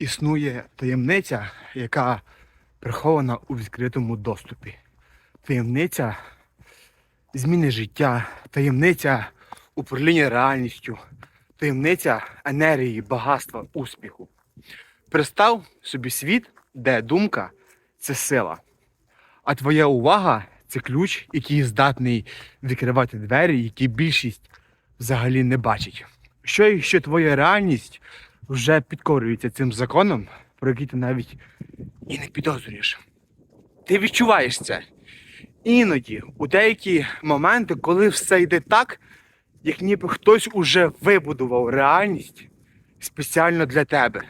існує таємниця, яка прихована у відкритому доступі. Таємниця зміни життя, таємниця управління реальністю, таємниця енергії, багатства, успіху. Представ собі світ, де думка це сила, а твоя увага це ключ, який здатний відкривати двері, які більшість взагалі не бачить. Що якщо твоя реальність вже підкорюється цим законом, про який ти навіть і не підозрюєш? Ти відчуваєш це. Іноді, у деякі моменти, коли все йде так, як ніби хтось уже вибудував реальність спеціально для тебе.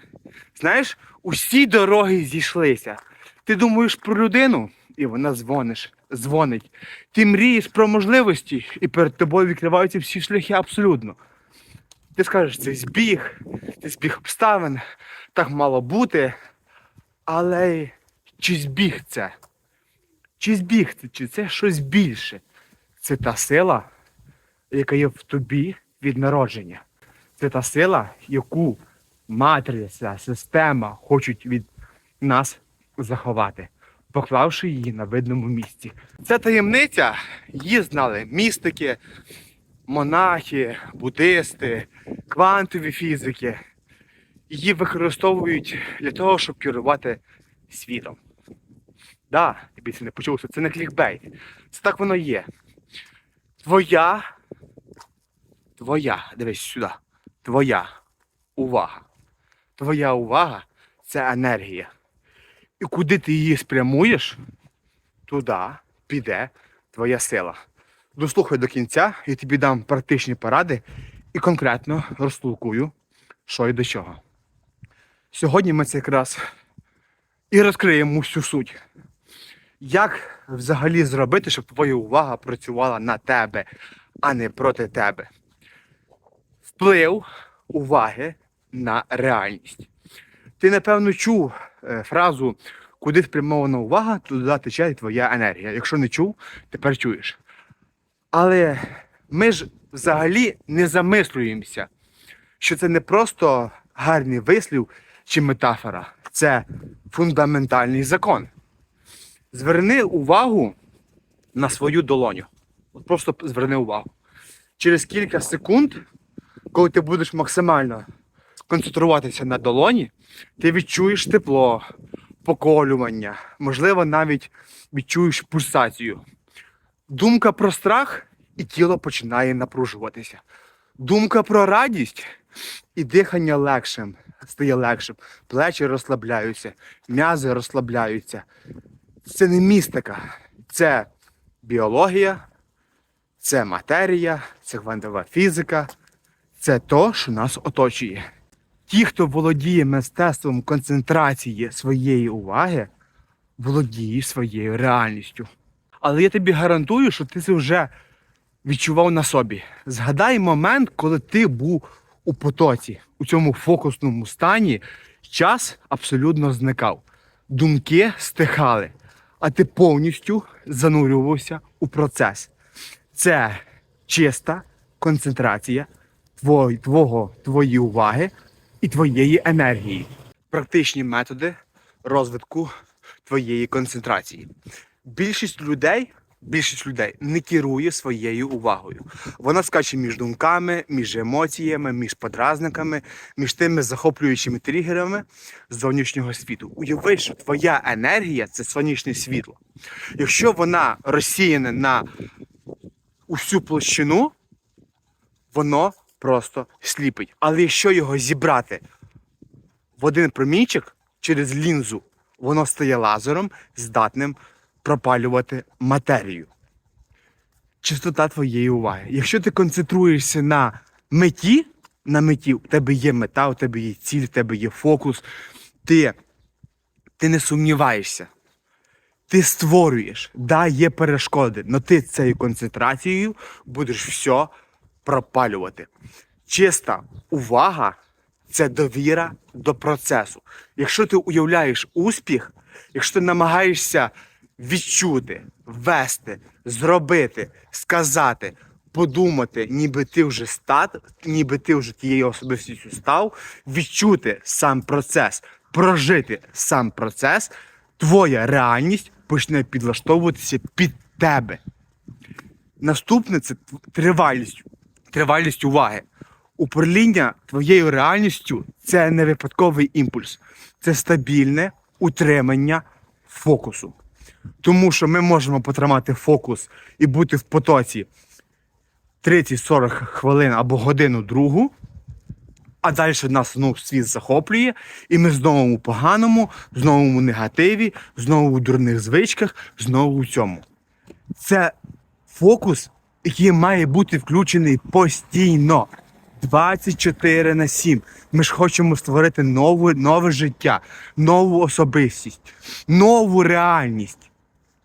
Знаєш, усі дороги зійшлися. Ти думаєш про людину, і вона дзвониш, дзвонить. Ти мрієш про можливості, і перед тобою відкриваються всі шляхи абсолютно. Ти скажеш, це збіг, це збіг обставин, так мало бути. Але чи збіг це? Чи збіг це, чи це щось більше? Це та сила, яка є в тобі від народження. Це та сила, яку матриця, система хочуть від нас заховати, поклавши її на видному місці. Ця таємниця її знали містики, монахи, буддисти, квантові фізики. Її використовують для того, щоб керувати світом. Да, я більше не почув, що це не клікбейт. Це так воно є. Твоя, твоя, дивись сюди, твоя увага. Твоя увага це енергія. І куди ти її спрямуєш, туди піде твоя сила. Дослухай до кінця, я тобі дам практичні поради і конкретно розтолкую, що і до чого. Сьогодні ми це якраз і розкриємо всю суть. Як взагалі зробити, щоб твоя увага працювала на тебе, а не проти тебе? Вплив уваги на реальність. Ти, напевно, чув е, фразу куди спрямована увага, туди тече твоя енергія. Якщо не чув, тепер чуєш. Але ми ж взагалі не замислюємося, що це не просто гарний вислів чи метафора, це фундаментальний закон. Зверни увагу на свою долоню. От просто зверни увагу. Через кілька секунд, коли ти будеш максимально концентруватися на долоні, ти відчуєш тепло, поколювання, можливо, навіть відчуєш пульсацію. Думка про страх і тіло починає напружуватися. Думка про радість і дихання легшим, стає легшим. Плечі розслабляються, м'язи розслабляються. Це не містика, це біологія, це матерія, це квантова фізика, це то, що нас оточує. Ті, хто володіє мистецтвом концентрації своєї уваги, володіє своєю реальністю. Але я тобі гарантую, що ти це вже відчував на собі. Згадай момент, коли ти був у потоці, у цьому фокусному стані, час абсолютно зникав. Думки стихали, а ти повністю занурювався у процес. Це чиста концентрація твої, твого, твоєї уваги і твоєї енергії. Практичні методи розвитку твоєї концентрації. Більшість людей, більшість людей не керує своєю увагою. Вона скаче між думками, між емоціями, між подразниками, між тими захоплюючими тригерами зовнішнього світу. Уяви, що твоя енергія це сонячне світло. Якщо вона розсіяна на усю площину, воно просто сліпить. Але якщо його зібрати в один промінчик через лінзу, воно стає лазером, здатним пропалювати матерію. Чистота твоєї уваги. Якщо ти концентруєшся на меті, на меті, у тебе є мета, у тебе є ціль, у тебе є фокус, ти, ти не сумніваєшся. Ти створюєш, да, є перешкоди, але ти цією концентрацією будеш все пропалювати. Чиста увага це довіра до процесу. Якщо ти уявляєш успіх, якщо ти намагаєшся відчути, вести, зробити, сказати, подумати, ніби ти вже стат, ніби ти вже тією особистістю став, відчути сам процес прожити сам процес, твоя реальність почне підлаштовуватися під тебе. Наступне це тривалість, тривалість уваги. Управління твоєю реальністю це не випадковий імпульс, це стабільне утримання фокусу. Тому що ми можемо потримати фокус і бути в потоці 30-40 хвилин або годину другу, а далі нас знову світ захоплює, і ми знову у поганому, знову у негативі, знову у дурних звичках, знову у цьому. Це фокус, який має бути включений постійно. 24 на 7. Ми ж хочемо створити нове, нове життя, нову особистість, нову реальність.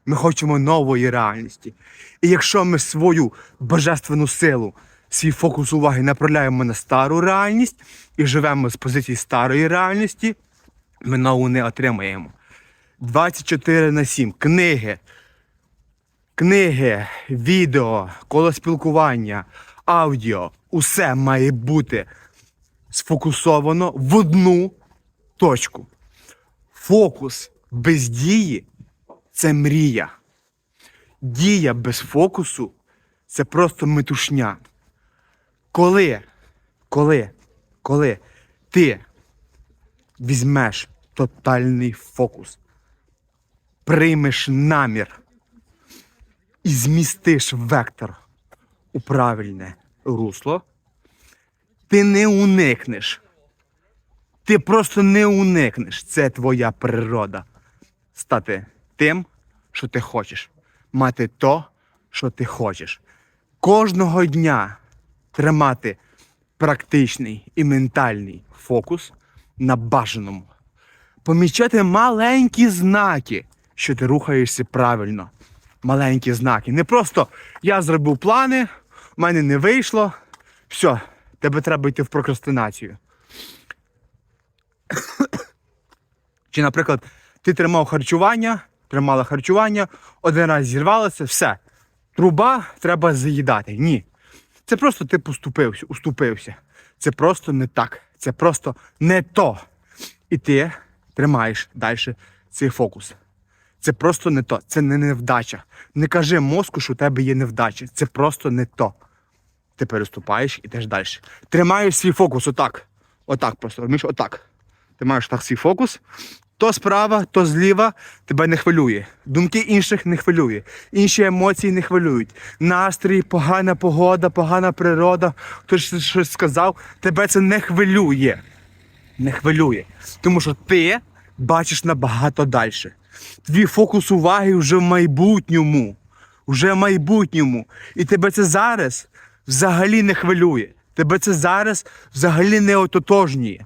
Ми хочемо нової реальності. І якщо ми свою божественну силу, свій фокус уваги направляємо на стару реальність і живемо з позиції старої реальності, ми нову не отримаємо. 24 на 7. Книги, книги, відео, коло спілкування, аудіо усе має бути сфокусовано в одну точку. Фокус без дії це мрія. Дія без фокусу це просто метушня. Коли, коли, коли ти візьмеш тотальний фокус, приймеш намір і змістиш вектор у правильне русло, ти не уникнеш. Ти просто не уникнеш. Це твоя природа. Стати тим, що ти хочеш. Мати то, що ти хочеш. Кожного дня тримати практичний і ментальний фокус на бажаному. Помічати маленькі знаки, що ти рухаєшся правильно. Маленькі знаки. Не просто я зробив плани, в мене не вийшло. Все, тебе треба йти в прокрастинацію. Чи, наприклад, ти тримав харчування, тримала харчування, один раз зірвалося, все. Труба треба заїдати. Ні. Це просто ти поступився, уступився. Це просто не так. Це просто не то. І ти тримаєш далі цей фокус. Це просто не то. Це не невдача. Не кажи мозку, що у тебе є невдача. Це просто не то. Ти переступаєш і йдеш далі. Тримаєш свій фокус отак. Отак просто. Розумієш, отак. Ти маєш так свій фокус. То справа, то зліва тебе не хвилює. Думки інших не хвилює. Інші емоції не хвилюють. Настрій, погана погода, погана природа, хтось щось сказав, тебе це не хвилює. Не хвилює. Тому що ти бачиш набагато далі. Твій фокус уваги вже в майбутньому. Вже в майбутньому. І тебе це зараз взагалі не хвилює. Тебе це зараз взагалі не ототожнює.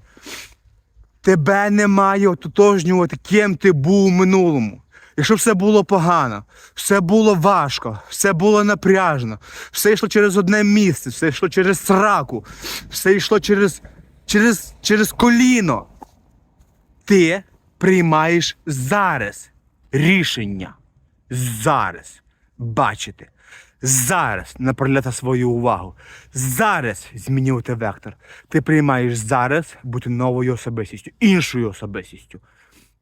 Тебе немає ототожнювати, ким ти був у минулому. Якщо все було погано, все було важко, все було напряжно, все йшло через одне місце, все йшло через сраку, все йшло через, через, через коліно. Ти приймаєш зараз рішення. Зараз бачити. Зараз направляти свою увагу. Зараз змінювати вектор. Ти приймаєш зараз бути новою особистістю, іншою особистістю.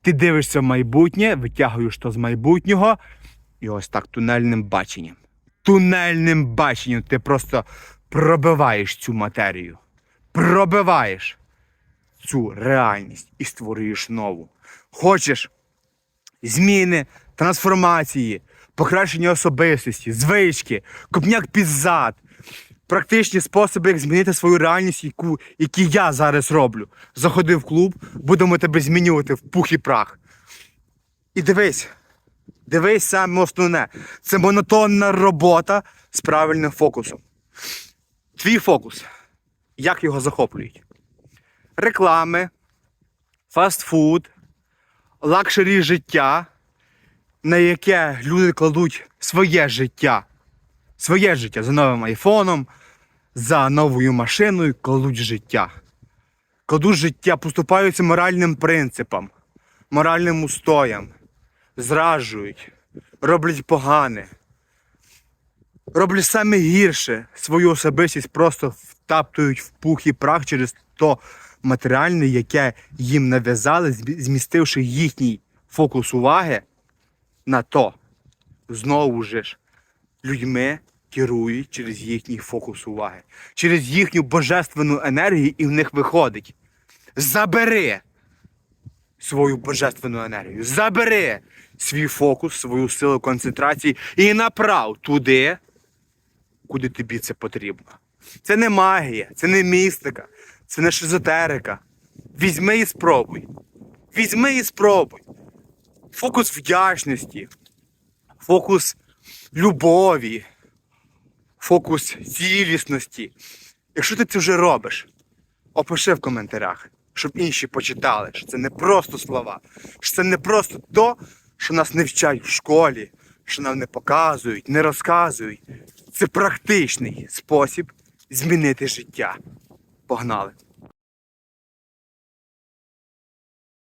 Ти дивишся в майбутнє, витягуєш то з майбутнього, і ось так тунельним баченням. Тунельним баченням ти просто пробиваєш цю матерію. Пробиваєш цю реальність і створюєш нову. Хочеш зміни, трансформації, покращення особистості, звички, копняк під зад, практичні способи, як змінити свою реальність, яку, які я зараз роблю. Заходи в клуб, будемо тебе змінювати в пух і прах. І дивись, дивись саме основне. Це монотонна робота з правильним фокусом. Твій фокус. Як його захоплюють? Реклами, фастфуд, лакшері життя, на яке люди кладуть своє життя. Своє життя за новим айфоном, за новою машиною кладуть життя. Кладуть життя, поступаються моральним принципам, моральним устоям, зраджують, роблять погане. Роблять саме гірше свою особистість, просто втаптують в пух і прах через то матеріальне, яке їм нав'язали, змістивши їхній фокус уваги на то. Знову ж людьми керують через їхній фокус уваги, через їхню божественну енергію, і в них виходить. Забери свою божественну енергію, забери свій фокус, свою силу концентрації і направ туди, куди тобі це потрібно. Це не магія, це не містика, це не шизотерика. Візьми і спробуй. Візьми і спробуй. Фокус вдячності, фокус любові, фокус цілісності. Якщо ти це вже робиш, опиши в коментарях, щоб інші почитали, що це не просто слова, що це не просто то, що нас не вчать в школі, що нам не показують, не розказують. Це практичний спосіб змінити життя. Погнали!